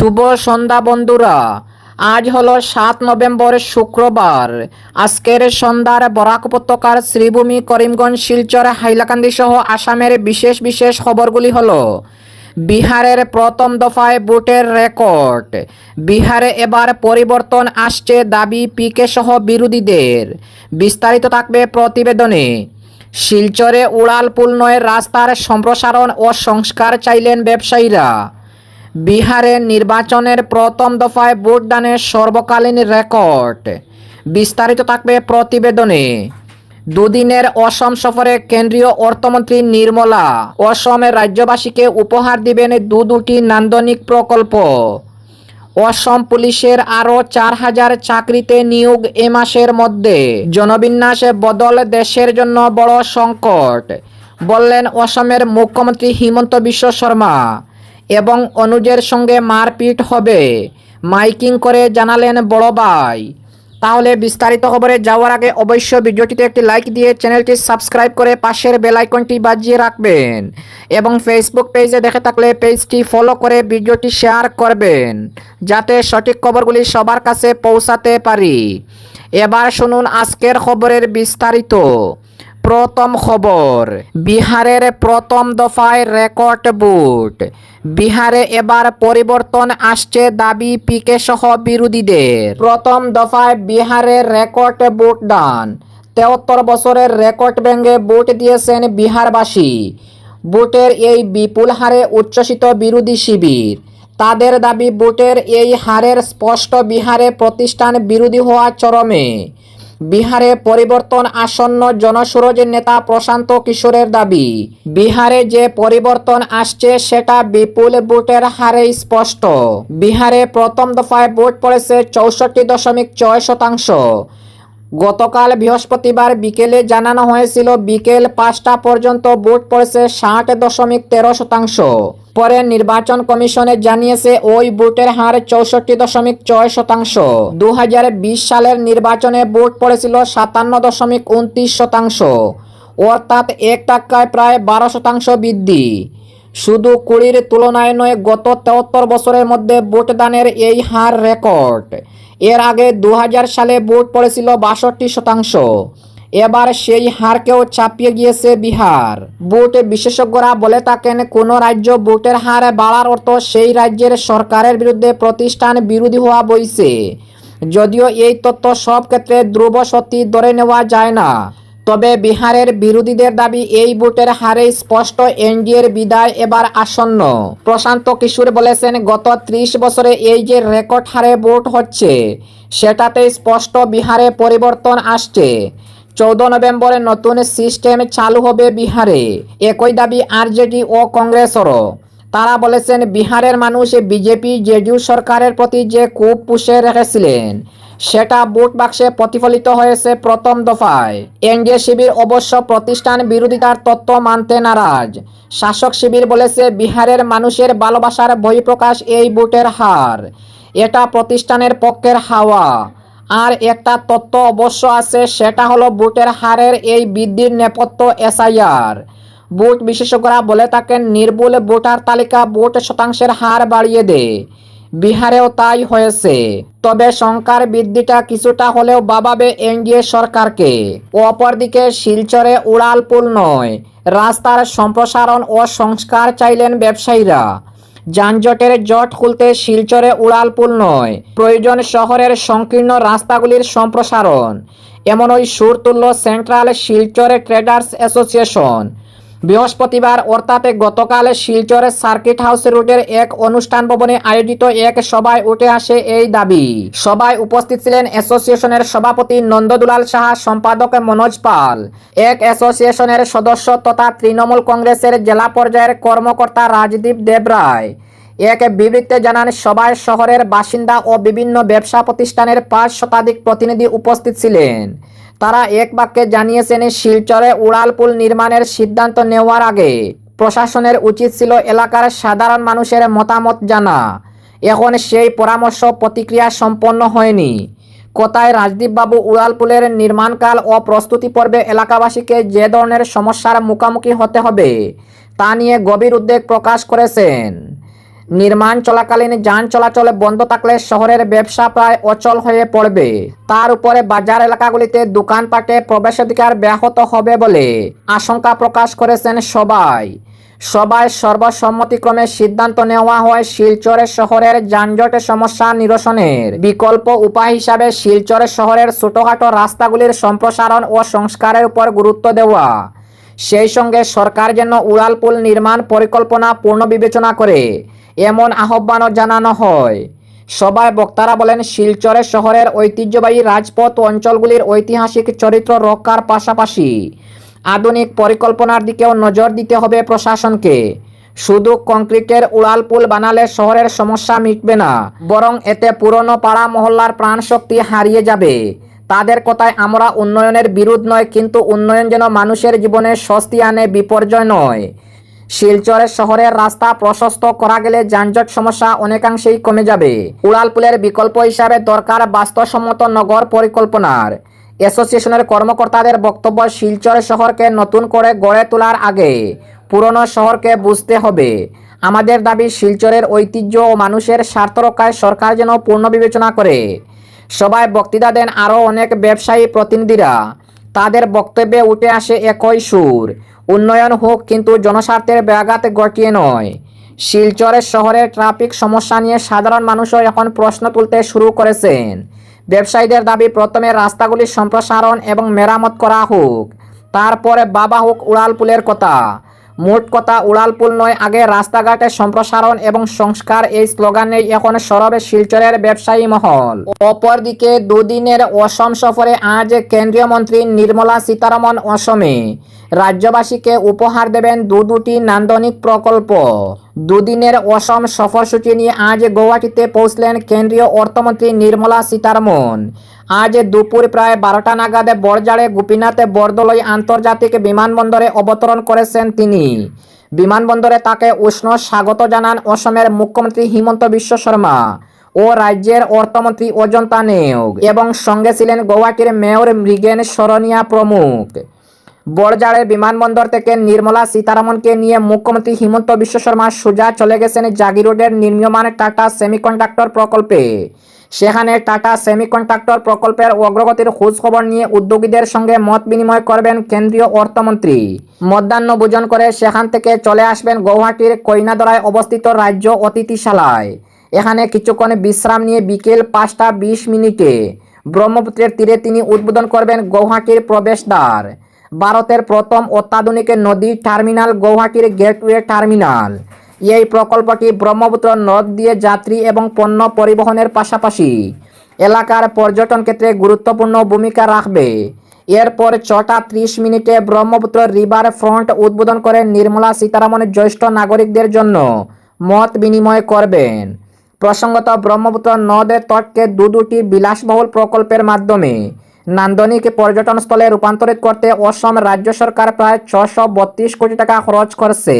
শুভ সন্ধ্যা বন্ধুরা। আজ হলো সাত নভেম্বর শুক্রবার। আজকের সন্ধ্যার বরাক উপত্যকার শ্রীভূমি, করিমগঞ্জ, শিলচর, হাইলাকান্দি সহ আসামের বিশেষ বিশেষ খবরগুলি হলো, বিহারের প্রথম দফায় ভোটের রেকর্ড। বিহারে এবার পরিবর্তন আসছে দাবি পিকে সহ বিরোধীদের। বিস্তারিত থাকবে প্রতিবেদনে। শিলচরে উড়ালপুল নয়, রাস্তার সম্প্রসারণ ও সংস্কার চাইলেন ব্যবসায়ীরা। বিহারের নির্বাচনের প্রথম দফায় ভোটদানের সর্বকালীন রেকর্ড। বিস্তারিত থাকবে প্রতিবেদনে। দুদিনের অসম সফরে কেন্দ্রীয় অর্থমন্ত্রী নির্মলা অসমের রাজ্যবাসীকে উপহার দিবেন দু দুটি নান্দনিক প্রকল্প। অসম পুলিশের আরও চার হাজার চাকরিতে নিয়োগ এ মাসের মধ্যে। জনবিন্যাসে বদল দেশের জন্য বড় সংকট, বললেন অসমের মুখ্যমন্ত্রী হিমন্ত বিশ্ব শর্মা। এবং অনুজের সঙ্গে মারপিট হবে। মাইকিং করে জানালেন বড় ভাই। তাহলে বিস্তারিত খবরে যাওয়ার আগে অবশ্যই ভিডিওটিতে একটি লাইক দিয়ে চ্যানেলটি সাবস্ক্রাইব করে পাশের বেল আইকনটি বাজিয়ে রাখবেন এবং ফেসবুক পেজে দেখে থাকলে পেজটি ফলো করে ভিডিওটি শেয়ার করবেন, যাতে সঠিক খবরগুলি সবার কাছে পৌঁছাতে পারি। এবার শুনুন আজকের খবরের বিস্তারিত। প্রথম খবর, বিহারের প্রথম দফায় রেকর্ড বুট বিহারে এবার পরিবর্তন আসছে দাবি পিকে সহ বিরোধীদের। প্রথম দফায় বিহারের রেকর্ড বুট দান তেহত্তর বছরের রেকর্ড ভেঙে বুট দিয়েছেন বিহারবাসী। বুটের এই বিপুল হারে উচ্ছ্বসিত বিরোধী শিবির। তাদের দাবি বুটের এই হারের স্পষ্ট বিহারে প্রতিষ্ঠান বিরোধী হওয়া চরমে। বিহারে পরিবর্তন আসন্ন জনসুরজের নেতা প্রশান্ত কিশোরের দাবি। বিহারে যে পরিবর্তন আসছে সেটা বিপুল ভোটের হারে স্পষ্ট। বিহারে প্রথম দফায় ভোট পড়েছে চৌষট্টি দশমিক ছয় শতাংশ। গতকাল বৃহস্পতিবার বিকেলে জানানো হয়েছিল, বিকেল পাঁচটা পর্যন্ত ভোট পড়েছে ষাট দশমিক তেরো শতাংশ। পরে নির্বাচন কমিশনে জানিয়েছে, ওই ভোটের হার চৌষট্টি দশমিক ছয় শতাংশ। দু হাজার বিশ সালের নির্বাচনে ভোট পড়েছিল সাতান্ন দশমিক উনত্রিশ শতাংশ। অর্থাৎ এক টাকায় প্রায় বারো শতাংশ বৃদ্ধি। শুধু কুড়ির তুলনায় নয়, গত তেহত্তর বছরের মধ্যে ভোটদানের এই হার রেকর্ড। এর আগে দু হাজার সালে ভোট পড়েছিল বাষট্টি শতাংশ। এবার সেই হারকেও চাপিয়ে গিয়েছে বিহার। ভোট বিশেষজ্ঞরা বলে থাকেন, কোনো রাজ্য ভোটের হার বাড়ার অর্থ সেই রাজ্যের সরকারের বিরুদ্ধে প্রতিষ্ঠান বিরোধী হওয়া বইছে। যদিও এই তথ্য সব ক্ষেত্রে ধ্রুব সত্যি ধরে নেওয়া যায় না। তবে বিহারের বিরোধীদের দাবি এই ভোটের হারে স্পষ্ট এনডিএর বিদায় এবার আসন্ন। প্রশান্ত কিশোর বলেছেন, গত ত্রিশ বছরে এই যে রেকর্ড হারে ভোট হচ্ছে, সেটাতে স্পষ্ট বিহারে পরিবর্তন আসছে। চৌদ্দ নভেম্বরে নতুন সিস্টেম চালু হবে বিহারে। একই দাবি আরজেডি ও কংগ্রেসেরও। তারা বলেছেন, বিহারের মানুষ বিজেপি, জেডিইউ সরকারের প্রতি যে কূপ পুষে রেখেছিলেন, সেটা বুট বাক্সে প্রতিফলিত হয়েছে প্রথম দফায়। এনডিএ শিবির অবশ্য প্রতিষ্ঠান বিরোধিতার তত্ত্ব মানতে নারাজ। শাসক শিবির বলেছে, বিহারের মানুষের ভালোবাসার বহিঃপ্রকাশ এই ভোটের হার। এটা প্রতিষ্ঠানের পক্ষের হাওয়া। আর একটা তত্ত্ব অবশ্য আছে, সেটা হলো ভোটের হারের এই বৃদ্ধির নেপথ্য এসআইআর। ভোট বিশেষজ্ঞরা বলে থাকেন নির্ভুল ভোটার তালিকা ভোট শতাংশের হার বাড়িয়ে দেয় বিহারেও তাই হয়েছে। তবে সংখ্যার বৃদ্ধিটা কিছুটা হলেও বাবাবে এনডিএ সরকারকে। অপরদিকে শিলচরে উড়ালপুল নয়, রাস্তার সম্প্রসারণ ও সংস্কার চাইলেন ব্যবসায়ীরা। যানজটের জট খুলতে শিলচরে উড়ালপুল নয়, প্রয়োজন শহরের সংকীর্ণ রাস্তাগুলির সম্প্রসারণ। এমন ওই সুর তুলল সেন্ট্রাল শিলচরে ট্রেডার্স অ্যাসোসিয়েশন বৃহস্পতিবার অর্থাৎ গতকাল শিলচরের সার্কিট হাউস রোডের এক অনুষ্ঠান ভবনে আয়োজিত এক সভায় উঠে আসে এই দাবি। সভায় উপস্থিত ছিলেন অ্যাসোসিয়েশনের সভাপতি নন্দদুলাল সাহা, সম্পাদক মনোজ পাল। এক অ্যাসোসিয়েশনের সদস্য তথা তৃণমূল কংগ্রেসের জেলা পর্যায়ের কর্মকর্তা রাজদীপ দেবরায় এক বিবৃতিতে জানান, সভায় শহরের বাসিন্দা ও বিভিন্ন ব্যবসা প্রতিষ্ঠানের পাঁচ শতাধিক প্রতিনিধি উপস্থিত ছিলেন। তারা এক বাক্যে জানিয়েছেন, শিলচরে উড়ালপুল নির্মাণের সিদ্ধান্ত নেওয়ার আগে প্রশাসনের উচিত ছিল এলাকার সাধারণ মানুষের মতামত জানা। এখন সেই পরামর্শ প্রতিক্রিয়া সম্পন্ন হয়নি। কোথায় রাজদীপবাবু উড়ালপুলের নির্মাণকাল ও প্রস্তুতি পর্বে এলাকাবাসীকে যে ধরনের সমস্যার মুখোমুখি হতে হবে তা নিয়ে গভীর উদ্বেগ প্রকাশ করেছেন। নির্মাণ চলাকালীন যান চলাচল বন্ধ থাকলে শহরের ব্যবসা প্রায় অচল হয়ে পড়বে। তার উপরে বাজার এলাকাগুলিতে দোকানপাটে প্রবেশাধিকার ব্যাহত হবে বলে আশঙ্কা প্রকাশ করেছেন সবাই। সবাই সর্বসম্মতিক্রমে সিদ্ধান্ত নেওয়া হয় শিলচর শহরের যানজটের সমস্যা নিরসনের। বিকল্প উপায় হিসাবে শিলচর শহরের ছোটখাটো রাস্তাগুলির সম্প্রসারণ ও সংস্কারের উপর গুরুত্ব দেওয়া। সেই সঙ্গে সরকার যেন উড়ালপুল নির্মাণ পরিকল্পনা পূর্ণ বিবেচনা করে এমন আহ্বানও জানানো হয়। সবাই বক্তারা বলেন, শিলচরের শহরের ঐতিহ্যবাহী রাজপথ অঞ্চলগুলির ঐতিহাসিক চরিত্র রক্ষার পাশাপাশি আধুনিক পরিকল্পনার দিকেও নজর দিতে হবে প্রশাসনকে। শুধু কংক্রিটের উড়ালপুল বানালে শহরের সমস্যা মিটবে না, বরং এতে পুরনো পাড়া মহল্লার প্রাণশক্তি হারিয়ে যাবে। তাদের কথায় আমরা উন্নয়নের বিরোধ নয়, কিন্তু উন্নয়ন যেন মানুষের জীবনে স্বস্তি আনে, বিপর্যয় নয়। শিলচরের শহরের রাস্তা প্রশস্ত করা গেলে যানজট সমস্যা অনেকাংশেই কমে যাবে। উড়ালপুলের বিকল্প হিসাবে দরকার বাস্তবসম্মত নগর পরিকল্পনার। অ্যাসোসিয়েশনের কর্মকর্তাদের বক্তব্য শিলচর শহরকে নতুন করে গড়ে তোলার আগে পুরনো শহরকে বুঝতে হবে। আমাদের দাবি শিলচরের ঐতিহ্য ও মানুষের স্বার্থ রক্ষায় সরকার যেন পূর্ণ বিবেচনা করে। সবাই বক্তৃতা দেন আরও অনেক ব্যবসায়ী প্রতিনিধিরা। তাদের বক্তব্যে উঠে আসে একই সুর। উন্নয়ন হোক, কিন্তু জনস্বার্থের ব্যাঘাত ঘটিয়ে নয়। শিলচরের শহরের ট্রাফিক সমস্যা নিয়ে সাধারণ মানুষও এখন প্রশ্ন তুলতে শুরু করেছেন। ব্যবসায়ীদের দাবি, প্রথমে রাস্তাগুলি সম্প্রসারণ এবং মেরামত করা হোক, তারপরে বাবা হোক উড়ালপুলের কথা। মোট কথা, উড়ালপুল নয়, আগে রাস্তাঘাটের সম্প্রসারণ এবং সংস্কার এই স্লোগানে এখন সরবে শিলচরের ব্যবসায়ী মহল। অপরদিকে, দুদিনের অসম সফরে আজ কেন্দ্রীয় মন্ত্রী নির্মলা সীতারমন অসমে। রাজ্যবাসীকে উপহার দেবেন দু দুটি নান্দনিক প্রকল্প। দুদিনের অসম সফরসূচি নিয়ে আজ গৌহাটিতে পৌঁছলেন কেন্দ্রীয় অর্থমন্ত্রী নির্মলা সীতারামন। আজ দুপুর প্রায় বারোটা নাগাদে বড়জাড়ে গোপীনাথে বরদলৈ আন্তর্জাতিক বিমানবন্দরে অবতরণ করেছেন তিনি। বিমানবন্দরে তাকে উষ্ণ স্বাগত জানান অসমের মুখ্যমন্ত্রী হিমন্ত বিশ্ব শর্মা ও রাজ্যের অর্থমন্ত্রী অজন্তা নেওগ এবং সঙ্গে ছিলেন গৌহাটির মেয়র মৃগেন সরনিয়া প্রমুখ। বড়জাড়ে বিমানবন্দর থেকে নির্মলা সীতারামনকে নিয়ে মুখ্যমন্ত্রী হিমন্ত বিশ্ব শর্মা সোজা চলে গেছেন জাগিরোডের নির্মীয়মান টাটা সেমিকন্ডাক্টর প্রকল্পে। সেখানে টাটা সেমিকন্ডাক্টর প্রকল্পের অগ্রগতির খোঁজ খবর নিয়ে উদ্যোগীদের সঙ্গে মত বিনিময় করবেন কেন্দ্রীয় অর্থমন্ত্রী। মধ্যাহ্ন ভোজন করে সেখান থেকে চলে আসবেন গৌহাটির কৈনাদরায় অবস্থিত রাজ্য অতিথিশালায়। এখানে কিছুক্ষণ বিশ্রাম নিয়ে বিকেল পাঁচটা বিশ মিনিটে ব্রহ্মপুত্রের তীরে তিনি উদ্বোধন করবেন গৌহাটির প্রবেশদ্বার। ভারতের প্রথম অত্যাধুনিক নদী টার্মিনাল, গৌহাটির গেটওয়ে টার্মিনাল। এই প্রকল্পটি ব্রহ্মপুত্র নদ দিয়ে যাত্রী এবং পণ্য পরিবহনের পাশাপাশি এলাকার পর্যটন ক্ষেত্রে গুরুত্বপূর্ণ ভূমিকা রাখবে। এরপর ছটা ত্রিশ মিনিটে ব্রহ্মপুত্র রিভার ফ্রন্ট উদ্বোধন করে নির্মলা সীতারামন জ্যেষ্ঠ নাগরিকদের জন্য মত বিনিময় করবেন। প্রসঙ্গত, ব্রহ্মপুত্র নদের তটকে দু দুটি বিলাসবহুল প্রকল্পের মাধ্যমে নান্দনিক পর্যটন স্থলে রূপান্তরিত করতে অসম রাজ্য সরকার প্রায় ছশো বত্রিশ কোটি টাকা খরচ করছে।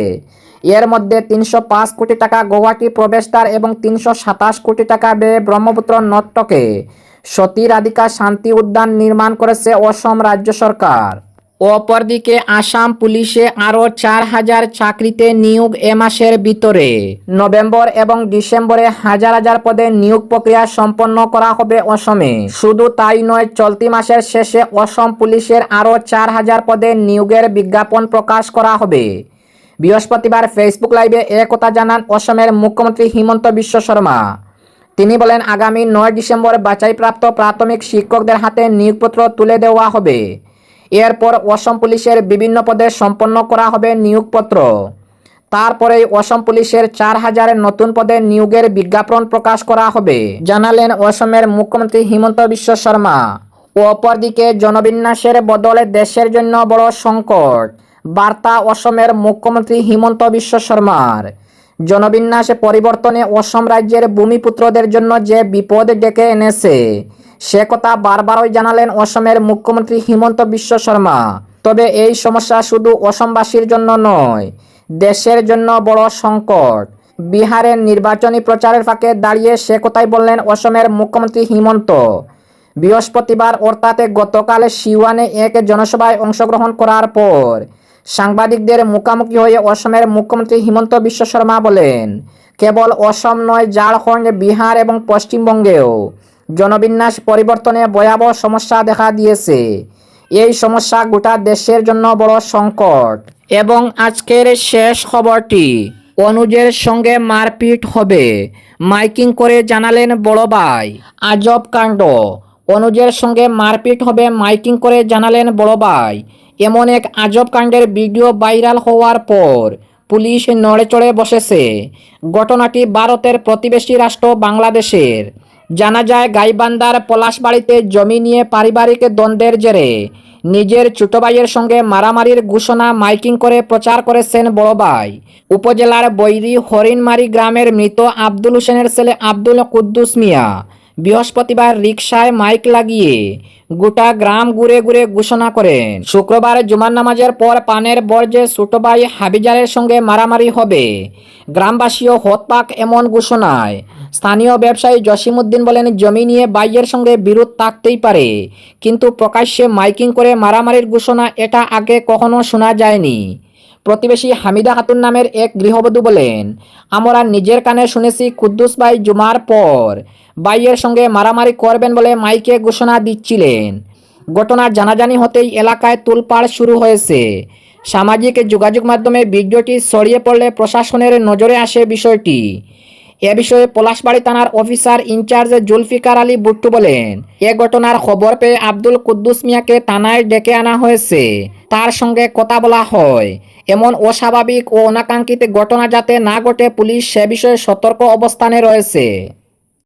এর মধ্যে তিনশো পাঁচ কোটি টাকা গৌহাটি প্রবেশদ্বার এবং তিনশো সাতাশ কোটি টাকা ব্যয়ে ব্রহ্মপুত্র নট্টকে সতী রাধিকা শান্তি উদ্যান নির্মাণ করেছে অসম রাজ্য সরকার। অপরদিকে আসাম পুলিশে আরও চার হাজার চাকরিতে নিয়োগ এ মাসের ভিতরে। নভেম্বর এবং ডিসেম্বরে হাজার হাজার পদে নিয়োগ প্রক্রিয়া সম্পন্ন করা হবে অসমে। শুধু তাই নয়, চলতি মাসের শেষে অসম পুলিশের আরও চার হাজার পদে নিয়োগের বিজ্ঞাপন প্রকাশ করা হবে। বৃহস্পতিবার ফেসবুক লাইভে এ কথা জানান অসমের মুখ্যমন্ত্রী হিমন্ত বিশ্ব শর্মা। তিনি বলেন, আগামী নয় ডিসেম্বর বাছাইপ্রাপ্ত প্রাথমিক শিক্ষকদের হাতে নিয়োগপত্র তুলে দেওয়া হবে। এরপর অসম পুলিশের বিভিন্ন পদে সম্পন্ন করা হবে নিয়োগপত্র। তারপরেই অসম পুলিশের চার হাজারের নতুন পদে নিয়োগের বিজ্ঞাপন প্রকাশ করা হবে। জানালেন অসমের মুখ্যমন্ত্রী হিমন্ত বিশ্ব শর্মা। অপরদিকে জনবিন্যাসের বদলে দেশের জন্য বড় সংকট। বার্তা অসমের মুখ্যমন্ত্রী হিমন্ত বিশ্ব শর্মার। জনবিন্যাস পরিবর্তনে অসম রাজ্যের ভূমিপুত্রদের জন্য যে বিপদ ডেকে এনেছে সে কথা বারবারই জানালেন অসমের মুখ্যমন্ত্রী হিমন্ত বিশ্ব শর্মা। তবে এই সমস্যা শুধু অসমবাসীর জন্য নয়, দেশের জন্য বড় সংকট। বিহারের নির্বাচনী প্রচারের ফাঁকে দাঁড়িয়ে সে কথাই বললেন অসমের মুখ্যমন্ত্রী হিমন্ত। বৃহস্পতিবার অর্থাৎ গতকাল সিওয়ানে এক জনসভায় অংশগ্রহণ করার পর সাংবাদিকদের মুখোমুখি হয়ে অসমের মুখ্যমন্ত্রী হিমন্ত বিশ্ব শর্মা বলেন, কেবল অসম নয়, ঝাড়খণ্ড, বিহার এবং পশ্চিমবঙ্গেও জনবিন্যাস পরিবর্তনে ভয়াবহ সমস্যা দেখা দিয়েছে। এই সমস্যা গোটা দেশের জন্য বড় সংকট। এবং আজকের শেষ খবরটি অনুজের সঙ্গে মারপিট হবে, মাইকিং করে জানালেন বড় ভাই। আজব কাণ্ড। অনুজের সঙ্গে মারপিট হবে, মাইকিং করে জানালেন বড় ভাই। এমন এক আজব কাণ্ডের ভিডিও ভাইরাল হওয়ার পর পুলিশ নড়ে চড়ে বসেছে। ঘটনাটি ভারতের প্রতিবেশী রাষ্ট্র বাংলাদেশের। জানা যায় গাইবান্দার পলাশবাড়িতে জমি নিয়ে পারিবারিক দ্বন্দ্বের জেরে। নিজের ছোট ভাইয়ের সঙ্গে মারামারির ঘোষণা মাইকিং করে প্রচার করেছেন বড় ভাই। উপজেলার বৈরি হরিণমারি গ্রামের মৃত আব্দুল হোসেনের ছেলে আব্দুল কুদ্দুস মিয়া। বৃহস্পতিবার রিকশায় মাইক লাগিয়ে গোটা গ্রাম ঘুরে ঘুরে ঘোষণা করেন। শুক্রবার জুমার নামাজের পর পানের বর্জে ছোট ভাই হাবিজারের সঙ্গে মারামারি হবে। গ্রামবাসীও হতপাক এমন ঘোষণায়। স্থানীয় ব্যবসায়ী জসিমউদ্দিন বলেন, জমি নিয়ে বাইয়ের সঙ্গে বিরোধ থাকতেই পারে, কিন্তু প্রকাশ্যে মাইকিং করে মারামারির ঘোষণা এটা আগে কখনো শোনা যায়নি। প্রতিবেশী হামিদা খাতুন নামের এক গৃহবধূ বলেন, আমরা নিজের কানে শুনেছি কুদ্দুস ভাই জুমার পর বাইয়ের সঙ্গে মারামারি করবেন বলে মাইকে ঘোষণা দিচ্ছিলেন। ঘটনার জানাজানি হতেই এলাকায় তুলপাড় শুরু হয়েছে। সামাজিক যোগাযোগ মাধ্যমে ভিডিওটি ছড়িয়ে পড়লে প্রশাসনের নজরে আসে বিষয়টি। এ বিষয়ে পলাশবাড়ি থানার officer in charge Zulfikar Ali Buttu বলেন, এ ঘটনার খবর পেয়ে আব্দুল কুদ্দুস মিয়াকে থানায় ডেকে আনা হয়েছে। তার সঙ্গে কথা বলা হয়, এমন অস্বাভাবিক ও অনাকাঙ্ক্ষিত ঘটনা যাতে না ঘটে পুলিশ সে বিষয়ে সতর্ক অবস্থানে রয়েছে।